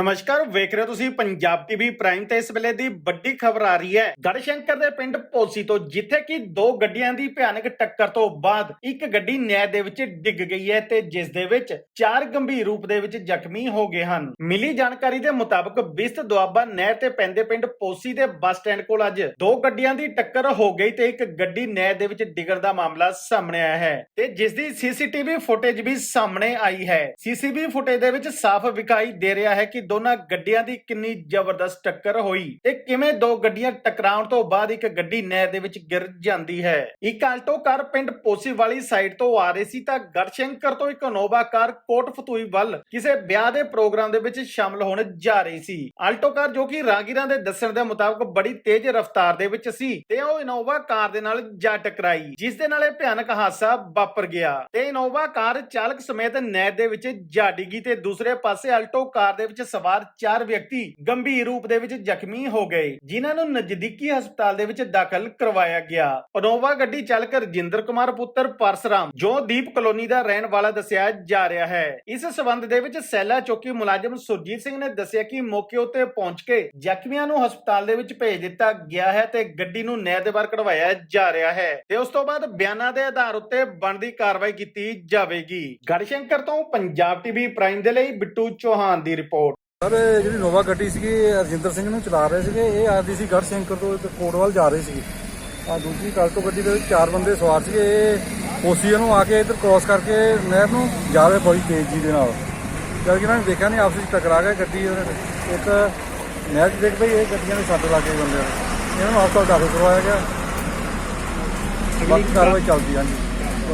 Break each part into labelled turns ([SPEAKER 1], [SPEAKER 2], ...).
[SPEAKER 1] ਨਮਸਕਾਰ, ਵੇਖ ਰਹੇ ਹੋ ਤੁਸੀਂ ਪੰਜਾਬ ਟੀਵੀ ਪ੍ਰਾਈਮ ਤੇ ਇਸ ਵੇਲੇ ਦੀ ਵੱਡੀ ਖਬਰ ਆ ਰਹੀ ਹੈ। ਗੜਸ਼ੰਕਰ ਦੇ ਪਿੰਡ ਪੋਸੀ ਤੋਂ, ਜਿੱਥੇ ਕਿ ਦੋ ਗੱਡੀਆਂ ਦੀ ਭਿਆਨਕ ਟੱਕਰ ਤੋਂ ਬਾਅਦ ਇੱਕ ਗੱਡੀ ਨਹਿਰ ਦੇ ਵਿੱਚ ਡਿੱਗ ਗਈ ਹੈ ਤੇ ਜਿਸ ਦੇ ਵਿੱਚ ਚਾਰ ਗੰਭੀਰ ਰੂਪ ਦੇ ਵਿੱਚ ਜ਼ਖਮੀ ਹੋ ਗਏ ਹਨ। ਮਿਲੀ ਜਾਣਕਾਰੀ ਦੇ ਮੁਤਾਬਕ ਬਿਸਤ ਦੁਆਬਾ ਨਹਿਰ ਤੇ ਪੈਂਦੇ ਪਿੰਡ ਪੋਸੀ ਦੇ ਬੱਸ ਸਟੈਂਡ ਕੋਲ ਅੱਜ ਦੋ ਗੱਡੀਆਂ ਦੀ ਟੱਕਰ ਹੋ ਗਈ ਤੇ ਇੱਕ ਗੱਡੀ ਨਹਿਰ ਦੇ ਵਿੱਚ ਡਿੱਗਣ ਦਾ ਮਾਮਲਾ ਸਾਹਮਣੇ ਆਇਆ ਹੈ ਤੇ ਜਿਸ ਦੀ ਸੀਸੀਟੀਵੀ ਫੁਟੇਜ ਵੀ ਸਾਹਮਣੇ ਆਈ ਹੈ। ਸੀਸੀਟੀਵੀ ਫੁਟੇਜ ਦੇ ਵਿੱਚ ਸਾਫ਼ ਵਿਖਾਈ ਦੇ ਰਿਹਾ ਹੈ ਕਿ ਦੋਨਾਂ ਗੱਡੀਆਂ ਦੀ ਕਿੰਨੀ ਜ਼ਬਰਦਸਤ ਟੱਕਰ ਹੋਈ ਤੇ ਕਿਵੇਂ ਦੋ ਗੱਡੀਆਂ ਟਕਰਾਉਣ ਤੋਂ ਬਾਅਦ ਇੱਕ ਗੱਡੀ ਨਹਿਰ ਦੇ ਵਿੱਚ ਗਿਰ ਜਾਂਦੀ ਹੈ? ਇੱਕ ਆਲਟੋ ਕਾਰ ਪਿੰਡ ਪੋਸੀ ਵਾਲੀ ਸਾਈਡ ਤੋਂ ਆ ਰਹੀ ਸੀ ਤਾਂ ਗੜਸ਼ੰਕਰ ਤੋਂ ਇੱਕ ਨੋਵਾ ਕਾਰ ਕੋਟ ਫਤੂਈ ਵੱਲ ਕਿਸੇ ਵਿਆਹ ਦੇ ਪ੍ਰੋਗਰਾਮ ਦੇ ਵਿੱਚ ਸ਼ਾਮਲ ਹੋਣ ਜਾ ਰਹੀ ਸੀ। ਆਲਟੋ ਕਾਰ ਜੋ ਕਿ ਰਾਗੀਰਾਂ ਦੇ ਦੱਸਣ ਦੇ ਮੁਤਾਬਕ ਬੜੀ ਤੇਜ਼ ਰਫ਼ਤਾਰ ਦੇ ਵਿੱਚ ਸੀ ਤੇ ਉਹ ਇਨੋਵਾ ਕਾਰ ਦੇ ਨਾਲ ਜਾ ਟਕਰਾਈ, ਜਿਸ ਦੇ ਨਾਲ ਇਹ ਭਿਆਨਕ ਹਾਦਸਾ ਵਾਪਰ ਗਿਆ। ਤੇ ਇਨੋਵਾ ਕਾਰ ਚਾਲਕ ਸਮੇਤ ਨਹਿਰ ਦੇ ਵਿੱਚ ਜਾ ਡਿੱਗੀ ਤੇ ਦੂਸਰੇ ਪਾਸੇ ਆਲਟੋ ਕਾਰ ਦੇ ਵਿੱਚ ਸਵਾਰ ਚਾਰ ਵਿਅਕਤੀ ਗੰਭੀਰ ਰੂਪ ਦੇ ਵਿੱਚ ਜ਼ਖਮੀ ਹੋ ਗਏ, ਜਿਨ੍ਹਾਂ ਨੂੰ ਨਜ਼ਦੀਕੀ ਹਸਪਤਾਲ ਦੇ ਵਿੱਚ ਦਾਖਲ ਕਰਵਾਇਆ ਗਿਆ। ਇਨੋਵਾ ਗੱਡੀ ਚਾਲਕ ਰਜਿੰਦਰ ਕੁਮਾਰ ਪੁੱਤਰ ਪਰਸਰਾਮ, ਜੋ ਦੀਪ ਕਲੋਨੀ ਦਾ ਰਹਿਣ ਵਾਲਾ ਦੱਸਿਆ ਜਾ ਰਿਹਾ ਹੈ। ਇਸ ਸਬੰਧ ਦੇ ਵਿੱਚ ਸੈਲਾ ਚੌਕੀ ਮੁਲਾਜ਼ਮ ਸੁਰਜੀਤ ਸਿੰਘ ਨੇ ਦੱਸਿਆ ਕਿ ਮੌਕੇ ਉੱਤੇ ਪਹੁੰਚ ਕੇ ਜ਼ਖਮੀਆਂ ਨੂੰ ਹਸਪਤਾਲ ਦੇ ਵਿੱਚ ਭੇਜ ਦਿੱਤਾ ਗਿਆ ਹੈ ਤੇ ਗੱਡੀ ਨੂੰ ਨਹਿ ਦੇ ਬਾਹਰ ਕਢਵਾਇਆ ਜਾ ਰਿਹਾ ਹੈ। ਤੇ ਉਸ ਤੋਂ ਬਾਅਦ ਬਿਆਨਾਂ ਦੇ ਆਧਾਰ ਉੱਤੇ ਬਣਦੀ ਕਾਰਵਾਈ ਕੀਤੀ ਜਾਵੇਗੀ। ਗੜਸ਼ੰਕਰ ਤੋਂ ਪੰਜਾਬ ਟੀਵੀ ਪ੍ਰਾਈਮ ਦੇ ਲਈ ਬਿੱਟੂ ਚੌਹਾਨ ਦੀ ਰਿਪੋਰਟ।
[SPEAKER 2] ਸਰ ਇਹ ਜਿਹੜੀ ਨੋਵਾ ਗੱਡੀ ਸੀਗੀ ਰਜਿੰਦਰ ਸਿੰਘ ਨੂੰ ਚਲਾ ਰਹੇ ਸੀਗੇ। ਇਹ ਆਦੀ ਸੀ ਗੜਸ਼ੰਕਰ ਤੋਂ ਤੇ ਕੋਟਵਾਲ ਜਾ ਰਹੇ ਸੀਗੇ। ਆ ਦੂਜੀ ਕਾਲਟੋ ਗੱਡੀ ਦੇ ਵਿੱਚ ਚਾਰ ਬੰਦੇ ਸਵਾਰ ਸੀਗੇ। ਇਹ ਕੋਸੀਆ ਨੂੰ ਆ ਕੇ ਇੱਧਰ ਕ੍ਰਾਸ ਕਰਕੇ ਨਹਿਰ ਨੂੰ ਜਾ ਰਹੇ ਬੜੀ ਤੇਜ਼ੀ ਦੇ ਨਾਲ। ਜਦ ਕਿ ਇਹਨਾਂ ਨੇ ਦੇਖਿਆ ਨਹੀਂ ਆਪਸ ਵਿੱਚ ਟਕਰਾ ਗਏ ਗੱਡੀ ਉਹਨੇ ਤੇ। ਇੱਕ ਨਹਿਰ 'ਚ ਦੇਖ ਪਈ ਇਹ ਗੱਡੀਆਂ ਦੇ ਸੱਟ ਲੱਗ ਗਏ ਬੰਦਿਆਂ ਨੂੰ। ਇਹਨਾਂ ਨੂੰ ਹਸਪਤਾਲ ਦਾਖਲ ਕਰਵਾਇਆ ਗਿਆ। ਬਾਕੀ ਕਾਰਵਾਈ ਚੱਲਦੀ ਹਾਂਜੀ।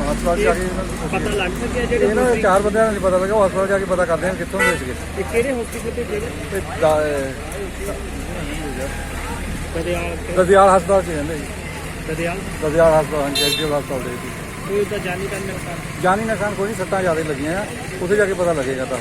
[SPEAKER 2] ਹਸਪਤਾਲ ਜਾ ਕੇ ਇਹਨਾਂ ਦੀ
[SPEAKER 3] ਪਤਾ
[SPEAKER 2] ਪੁੱਛੀ
[SPEAKER 3] ਲੱਗ ਸਕਿਆ ਜਿਹੜੇ
[SPEAKER 2] ਇਹਨਾਂ ਦੇ ਚਾਰ ਬੰਦਿਆਂ ਨੂੰ ਪਤਾ ਲੱਗਾ ਹਸਪਤਾਲ ਜਾ ਕੇ ਪਤਾ ਕਰਦੇ ਆ ਕਿੱਥੋਂ ਦੇ ਸੀਗੇ।
[SPEAKER 3] ਇਹ ਕਿਹੜੇ ਹਸਪੀਟਲ ਤੇ ਜਿਹੜੇ?
[SPEAKER 2] ਤੇ ਦਾ-
[SPEAKER 3] ਦਰਿਆਲ
[SPEAKER 2] ਦਦਿਆਲ ਹਸਪਤਾਲ ਚ ਰਹਿੰਦੇ ਜੀ।
[SPEAKER 3] ਦਰਿਆਲ?
[SPEAKER 2] ਦਦਿਆਲ ਹਸਪਤਾਲ ਹਾਂਜੀ ਐਸਡੀਓ ਹਸਪਤਾਲ ਦੇ ਜੀ।
[SPEAKER 3] ਕੋਈ ਤਾਂ ਜਾਨੀ ਦਾ ਨੁਕਸਾਨ
[SPEAKER 2] ਜਾਨੀ ਨੁਕਸਾਨ ਕੋਈ ਨਹੀਂ ਸੱਟਾਂ ਜ਼ਿਆਦਾ ਲੱਗੀਆਂ ਆ। ਉੱਥੇ ਜਾ ਕੇ ਪਤਾ ਲੱਗੇਗਾ ਤਾਂ।